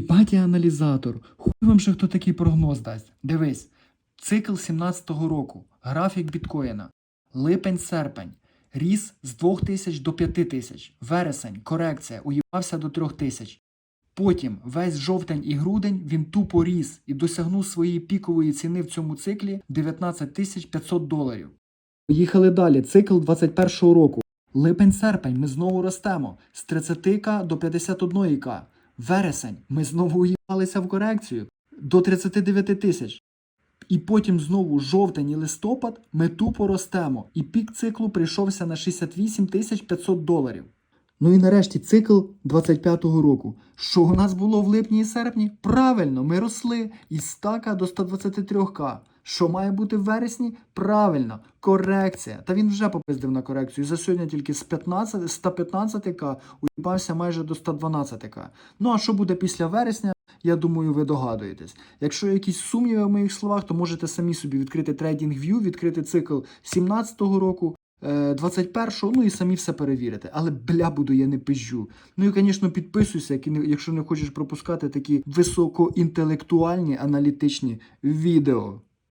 Батя аналізатор. Хуй вам ще хто такий прогноз дасть. Дивись. Цикл 17-го року. Графік біткоїна. Липень-серпень. Ріс з 2000 до 5000. Вересень. Корекція. Уїбався до 3000. Потім весь жовтень і грудень він тупо ріс і досягнув своєї пікової ціни в цьому циклі 19 тисяч 500 доларів. Поїхали далі. Цикл 21-го року. Липень-серпень ми знову ростемо з 30к до 51к. Вересень ми знову уїбалися в корекцію до 39 тисяч. І потім знову жовтень і листопад ми тупо ростемо. І пік циклу прийшовся на 68 тисяч 500 доларів. Ну і нарешті цикл 25-го року. Що у нас було в липні і серпні? Правильно, ми росли із 100к до 123к. Що має бути в вересні? Правильно, корекція. Та він вже попиздив на корекцію. За сьогодні тільки з 15, 115к уїбався майже до 112к. Ну а що буде після вересня? Я думаю, ви догадуєтесь. Якщо якісь сумніви в моїх словах, то можете самі собі відкрити TradingView, відкрити цикл 17-го року, е, 21-го, ну і самі все перевірите. Але бля буду, я не пизжу. Ну і, звісно, підписуйся, якщо не хочеш пропускати такі високоінтелектуальні аналітичні відео.